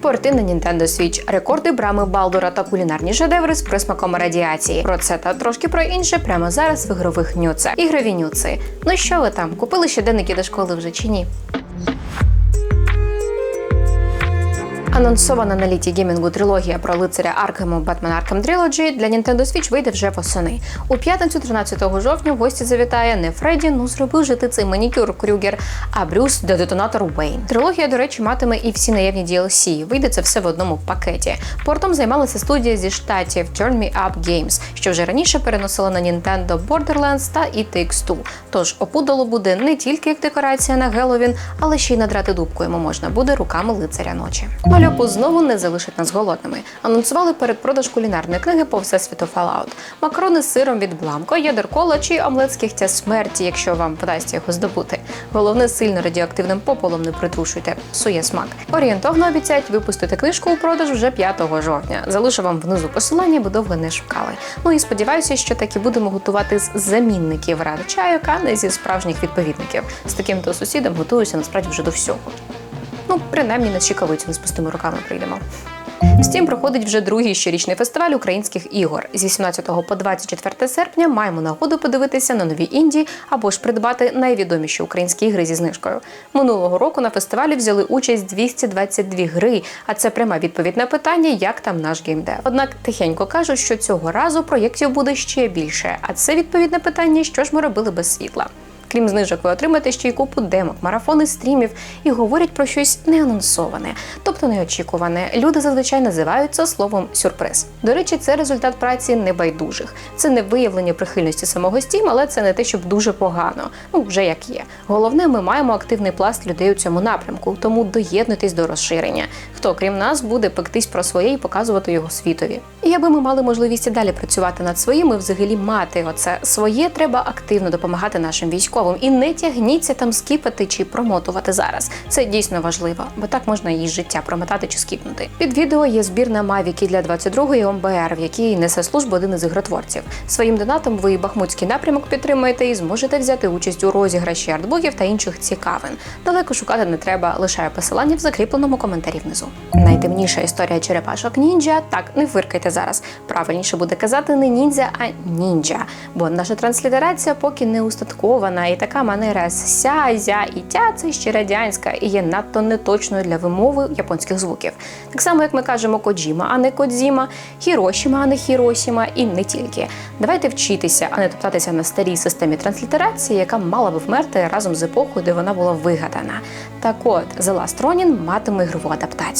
Порти на Nintendo Switch, рекорди брами Балдура та кулінарні шедеври з присмаком радіації. Про це та трошки про інше прямо зараз в ігрових нюцах. Ігрові нюци. Ну що ви там? Купили щоденники до школи вже чи ні? Анонсована на літі геймінгу трилогія про лицаря Аркему Batman Arkham Trilogy для Nintendo Switch вийде вже восени. У п'ятницю, 13 жовтня, в гості завітає не Фредді, ну зробив же ти цей манікюр Крюгер, а Брюс де детонатор Уейн. Трилогія, до речі, матиме і всі наявні DLC. Вийде це все в одному пакеті. Портом займалася студія зі штатів Turn Me Up Games, що вже раніше переносила на Nintendo Borderlands та It Takes Two. Тож опудало буде не тільки як декорація на Геловін, але ще й надрати дубку йому можна буде руками лицаря ночі. Мальопу знову не залишить нас голодними. Анонсували передпродаж кулінарної книги по всесвіту Fallout. Макарони з сиром від Бламко, ядер кола чи омлет з кігтя смерті, якщо вам вдасться його здобути. Головне, сильно радіоактивним пополом не притрушуйте, псує смак. Орієнтовно обіцяють випустити книжку у продаж вже 5 жовтня. Залишу вам внизу посилання, бо довго не шукали. Ну і сподіваюся, що таки будемо готувати з замінників ради чайок, а не зі справжніх відповідників. З таким то сусідом готуюся насправді вже до всього. Ну, принаймні на щекавицю не з пустими руками прийдемо. Втім, проходить вже другий щорічний фестиваль українських ігор. З 18 по 24 серпня маємо нагоду подивитися на нові інді або ж придбати найвідоміші українські ігри зі знижкою. Минулого року на фестивалі взяли участь 222 гри, а це пряма відповідь на питання, як там наш геймдев. Однак тихенько кажуть, що цього разу проєктів буде ще більше. А це відповідь на питання, що ж ми робили без світла. Крім знижок, ви отримаєте ще й купу демок, марафони стрімів і говорять про щось неанонсоване, тобто неочікуване. Люди зазвичай називають це словом сюрприз. До речі, це результат праці небайдужих. Це не виявлення прихильності самого Steam, але це не те, щоб дуже погано. Ну вже як є. Головне, ми маємо активний пласт людей у цьому напрямку, тому доєднуйтесь до розширення. Хто крім нас буде пектись про своє і показувати його світові. І аби ми мали можливість і далі працювати над своїм і взагалі мати оце своє, треба активно допомагати нашим військовим. І не тягніться там скіпати чи промотувати зараз. Це дійсно важливо, бо так можна її життя промотати чи скіпнути. Під відео є збір на Мавіки для 22-ї ОМБР, в якій несе службу один із ігротворців. Своїм донатом ви бахмутський напрямок підтримуєте і зможете взяти участь у розіграші артбуків та інших цікавин. Далеко шукати не треба, лишаю посилання в закріпленому коментарі внизу. Найтемніша історія черепашок ніндзя. Так, не фиркайте зараз. Правильніше буде казати не ніндзя, а ніндзя. Бо наша транслітерація поки не устаткована, і така манера ся, зя і тя це ще радянська і є надто неточною для вимови японських звуків. Так само, як ми кажемо коджіма, а не кодзіма, хірошіма, а не хіросіма, і не тільки. Давайте вчитися, а не топтатися на старій системі транслітерації, яка мала би вмерти разом з епохою, де вона була вигадана. Так от, The Last Ronin матиме ігрову адаптацію.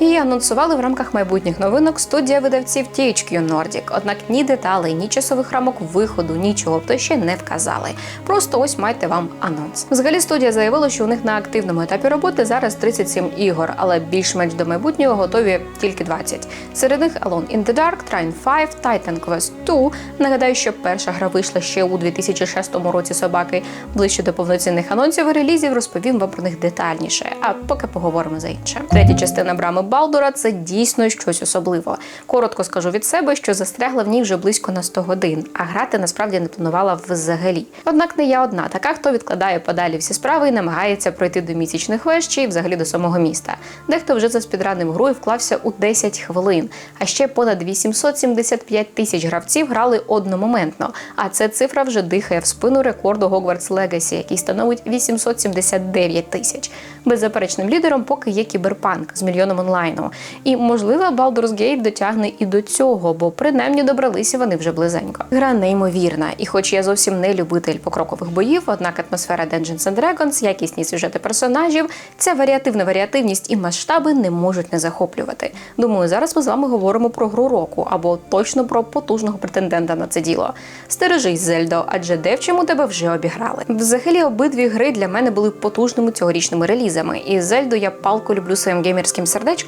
Її анонсували в рамках майбутніх новинок студія видавців THQ Nordic. Однак ні деталей, ні часових рамок виходу, нічого то ще не вказали. Просто ось майте вам анонс. Взагалі студія заявила, що у них на активному етапі роботи зараз 37 ігор, але більш-менш до майбутнього готові тільки 20. Серед них Alone in the Dark, Trine 5, Titan Quest 2. Нагадаю, що перша гра вийшла ще у 2006 році собаки. Ближче до повноцінних анонсів і релізів розповім вам про них детальніше. А поки поговоримо за інше. Третя частина брами Балдора це дійсно щось особливе. Коротко скажу від себе, що застрягла в ній вже близько на 100 годин, а грати насправді не планувала взагалі. Однак не я одна, така хто відкладає подалі всі справи і намагається пройти до місячних веж чи взагалі до самого міста. Дехто вже за спідранним грою вклався у 10 хвилин. А ще понад 875 тисяч гравців грали одномоментно. А ця цифра вже дихає в спину рекорду Hogwarts Legacy, який становить 879 тисяч. Беззаперечним лідером поки є кіберпанк з мільйоном онлайну. І можливо, Baldur's Gate дотягне і до цього, бо принаймні добралися вони вже близенько. Гра неймовірна, і хоч я зовсім не любитель покрокових боїв, однак атмосфера Dungeons and Dragons, якісні сюжети персонажів, ця варіативна варіативність і масштаби не можуть не захоплювати. Думаю, зараз ми з вами говоримо про гру року або точно про потужного претендента на це діло. Стережись, Зельдо, адже девчому тебе вже обіграли. Взагалі, обидві гри для мене були потужними цьогорічними релізами, і Зельду я палко люблю своїм геймерським сердечком.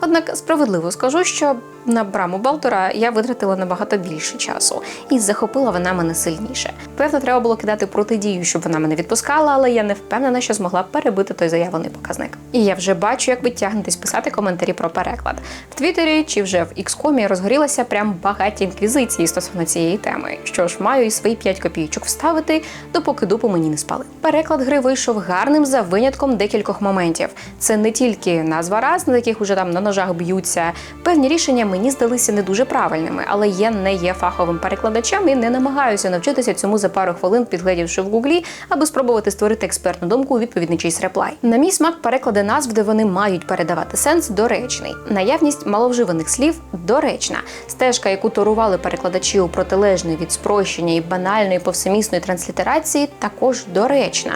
Однак справедливо скажу, що на браму Балтора я витратила набагато більше часу, і захопила вона мене сильніше. Певно, треба було кидати протидію, щоб вона мене відпускала, але я не впевнена, що змогла перебити той заявлений показник. І я вже бачу, як ви тягнетесь писати коментарі про переклад. В Твіттері чи вже в Xcom розгорілася прям багаті інквізиції стосовно цієї теми. Що ж, маю і свої 5 копійочок вставити, допоки дупу мені не спали. Переклад гри вийшов гарним за винятком декількох моментів. Це не тільки назва раз, на яких яких уже там на ножах б'ються. Певні рішення мені здалися не дуже правильними, але я не є фаховим перекладачем і не намагаюся навчитися цьому за пару хвилин, підглядівши в гуглі, аби спробувати створити експертну думку у відповідний чийсь реплай. На мій смак переклади назв, де вони мають передавати сенс, доречний. Наявність маловживаних слів доречна. Стежка, яку торували перекладачі у протилежний від спрощення і банальної повсемісної транслітерації, також доречна.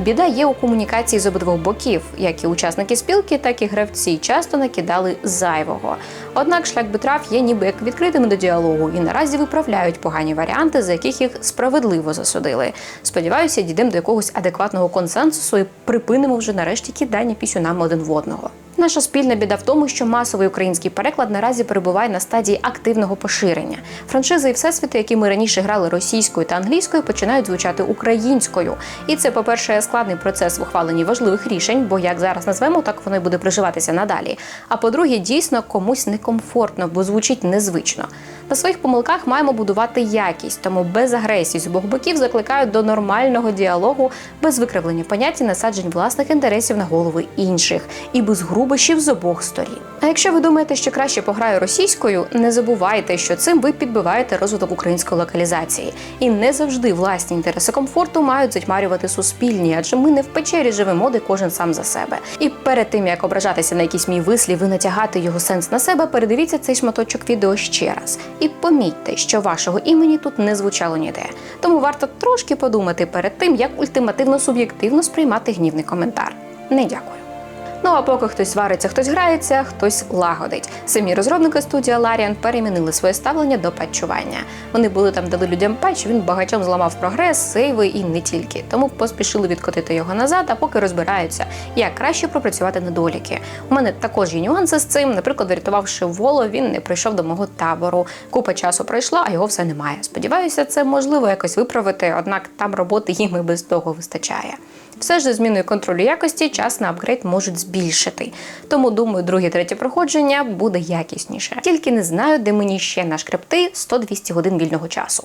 Біда є у комунікації з обидвох боків, як і учасники спілки, так і гравці часто накидали зайвого. Однак шлях битрав є ніби як відкритим до діалогу і наразі виправляють погані варіанти, за яких їх справедливо засудили. Сподіваюся, дійдемо до якогось адекватного консенсусу і припинимо вже нарешті кидання пісюнам один в одного. Наша спільна біда в тому, що масовий український переклад наразі перебуває на стадії активного поширення. Франшизи і всесвіти, які ми раніше грали російською та англійською, починають звучати українською. І це, по-перше, складний процес в ухваленні важливих рішень, бо як зараз назвемо, так воно й буде приживатися надалі. А по-друге, дійсно комусь некомфортно, бо звучить незвично. На своїх помилках маємо будувати якість, тому без агресії з обох боків закликають до нормального діалогу, без викривлення понять і насаджень власних інтересів на голови інших і без грубощів з обох сторін. А якщо ви думаєте, що краще пограю російською, не забувайте, що цим ви підбиваєте розвиток української локалізації. І не завжди власні інтереси комфорту мають затьмарювати суспільні, адже ми не в печері живемо, де кожен сам за себе. І перед тим як ображатися на якийсь мій вислів і натягати його сенс на себе, передивіться цей шматочок відео ще раз. І помітьте, що вашого імені тут не звучало ніде. Тому варто трошки подумати перед тим, як ультимативно суб'єктивно сприймати гнівний коментар. Не дякую. Ну а поки хтось свариться, хтось грається, хтось лагодить. Самі розробники студія Larian перемінили своє ставлення до патчування. Вони були там, дали людям патч, він багатьом зламав прогрес, сейви і не тільки. Тому поспішили відкотити його назад, а поки розбираються, як краще пропрацювати недоліки. У мене також є нюанси з цим. Наприклад, врятувавши воло, він не прийшов до мого табору. Купа часу пройшла, а його все немає. Сподіваюся, це можливо якось виправити, однак там роботи їм і без того вистачає. Все ж зі зміною контролю якості час на апгрейд можуть збільшити. Тому думаю, друге, третє проходження буде якісніше. Тільки не знаю, де мені ще нашкребти 100-200 годин вільного часу.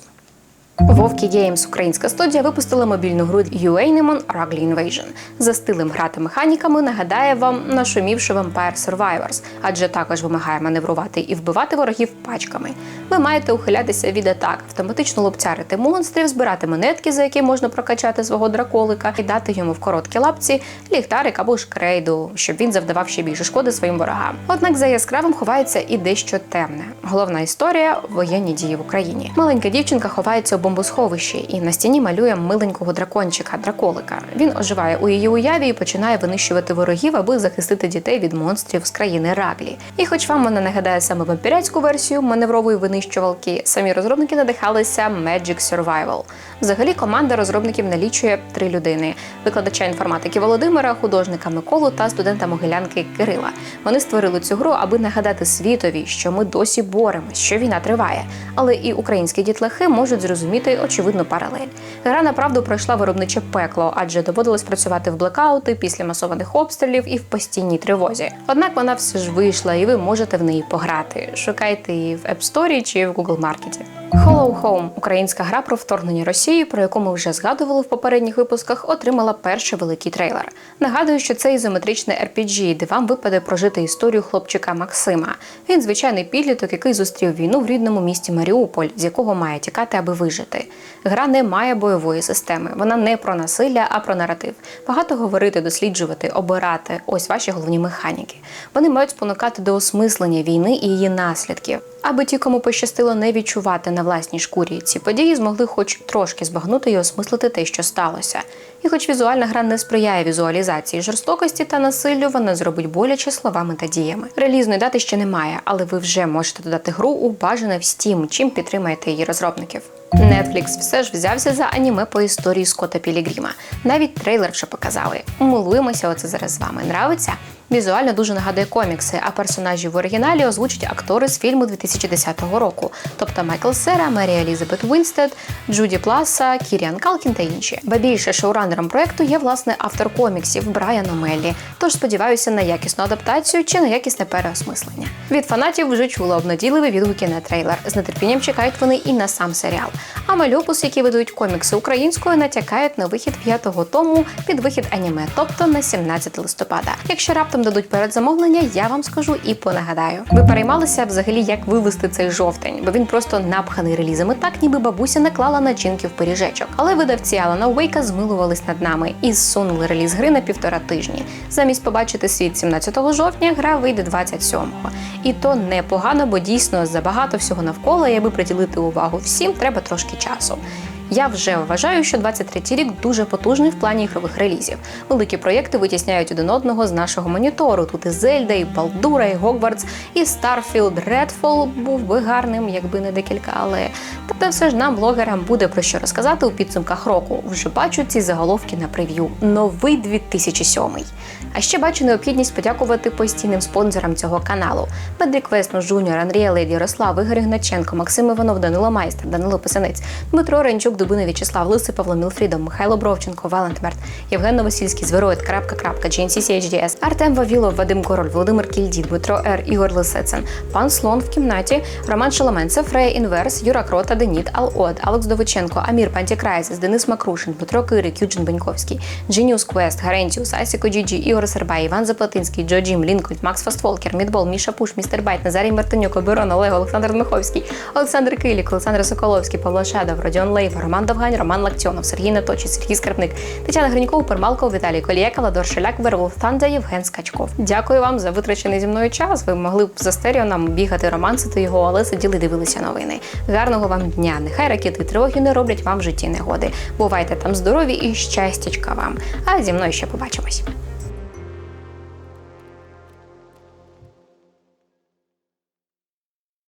Вовки Games, українська студія, випустила мобільну гру UAnemon Rugly Invasion. За стилем грати механіками нагадає вам нашумівши Vampire Survivors, адже також вимагає маневрувати і вбивати ворогів пачками. Ви маєте ухилятися від атак, автоматично лупцярити монстрів, збирати монетки, за які можна прокачати свого драколика, і дати йому в короткі лапці ліхтарик або ж крейду, щоб він завдавав ще більше шкоди своїм ворогам. Однак за яскравим ховається і дещо темне. Головна історія воєнні дії в Україні. Маленька дівчинка ховається бомбосховищі і на стіні малює миленького дракончика, драколика. Він оживає у її уяві і починає винищувати ворогів, аби захистити дітей від монстрів з країни Раглі. І хоч вам вона нагадає саме вампіряцьку версію маневрової винищувалки, самі розробники надихалися Magic Survival. Взагалі команда розробників налічує три людини: викладача інформатики Володимира, художника Миколу та студента Могилянки Кирила. Вони створили цю гру, аби нагадати світові, що ми досі боремось, що війна триває. Але і українські дітлахи можуть зрозуміти очевидну паралель. Гра направду пройшла виробниче пекло, адже доводилось працювати в блекаути після масованих обстрілів і в постійній тривозі. Однак вона все ж вийшла, і ви можете в неї пограти. Шукайте її в App Store чи в Google Market. Hollow Home – українська гра про вторгнення Росії, про яку ми вже згадували в попередніх випусках, отримала перший великий трейлер. Нагадую, що це ізометричне RPG, де вам випаде прожити історію хлопчика Максима. Він звичайний підліток, який зустрів війну в рідному місті Маріуполь, з якого має тікати, аби вижити. Гра не має бойової системи, вона не про насилля, а про наратив. Багато говорити, досліджувати, обирати ось ваші головні механіки. Вони мають спонукати до осмислення війни і її наслідків. Аби ті, кому пощастило не відчувати на власній шкурі ці події, змогли хоч трошки збагнути і осмислити те, що сталося. І хоч візуальна гра не сприяє візуалізації жорстокості та насиллю, вона зробить боляче словами та діями. Релізної дати ще немає, але ви вже можете додати гру у бажане в Steam, чим підтримаєте її розробників. Netflix все ж взявся за аніме по історії Скотта Пілігріма. Навіть трейлер вже показали. Милуємося оце зараз з вами. Нравиться? Візуально дуже нагадує комікси, а персонажів в оригіналі озвучать актори з фільму 2010 року, тобто Майкл Сера, Мерія Елізабет Вінстед, Джуді Пласа, Кіріан Калкін та інші. Ба більше шоуранером проекту є власне автор коміксів Брайан Омеллі. Тож сподіваюся на якісну адаптацію чи на якісне переосмислення. Від фанатів вже чула обнадійливі відгуки на трейлер. З нетерпінням чекають вони і на сам серіал. А мальопус, які видають комікси українською, натякають на вихід п'ятого тому під вихід аніме, тобто на 17 листопада. Якщо раптом дадуть передзамовлення, я вам скажу і понагадаю. Ви переймалися взагалі, як вивести цей жовтень, бо він просто напханий релізами, так ніби бабуся наклала начинки в пиріжечок. Але видавці Алана Уейка змилувались над нами і зсунули реліз гри на півтора тижні. Замість побачити світ 17 жовтня, гра вийде 27-го. І то непогано, бо дійсно забагато всього навколо, і аби приділити увагу всім, треба трошки часу. Я вже вважаю, що 23-й рік дуже потужний в плані ігрових релізів. Великі проєкти витісняють один одного з нашого монітору. Тут і Зельда, і Балдура, і Гогвартс, і Starfield Redfall був би гарним, якби не декілька, але Проте все ж нам, блогерам, буде про що розказати у підсумках року. Вже бачу ці заголовки на прев'ю. Новий 2007. А ще бачу необхідність подякувати постійним спонсорам цього каналу: Педрік Веснус Жуніор, Андрія Леді, Ярослав, Ігор Ігначенко, Максим Іванов, Данило Майстер, Данило Писанець, Дмитро Ренчук, Дубина В'ячеслав, Лисий Павло Мілфрідом, Михайло Бровченко, Валентмерт, Євген Новосільський, Звероїд, Крапка, Крапка, GNCCHDS, Артем Вавілов, Вадим Король, Володимир Кільдій, Дмитро Р, Ігор Лисецин, пан Слон в кімнаті, Роман Шаломенцев, Фрея Інверс, Юра Крота, Деніт, Ал-Од, Алекс Довиченко, Амір Пантікрайзес, Денис Макрушин, Дмитро Кирик, Юджин Беньковський, Дженіус Квест, Гарентіус, Айсіко Джіджі, Ігор Сербай, Іван Заплатинський, Джо Джім, Лінкольд, Макс Фастфолкер, Мідбол, Міша Пуш, Містер Байт, Назарій Мартинюк, Оберон, Олег, Олександр Дмиховський, Олександр Килік, Олександр Соколовський, Павло Шадов, Родіон Лейва, Роман Довгань, Роман Лактіонов, Сергій Наточі, Сергій Скарбник, Тетяна Гриньков, Пермалков, Віталій Колієка, Ладор Шеляк, Верволф Танда, Євген Скачков. Дякую вам за витрачений зі мною час. Ви могли б за стерео нам бігати, романсити його, але сиділи, дивилися новини. Гарного вам дня! Нехай ракети тривоги не роблять вам в житті негоди. Бувайте там здорові і щастячка вам. А зі мною ще побачимось.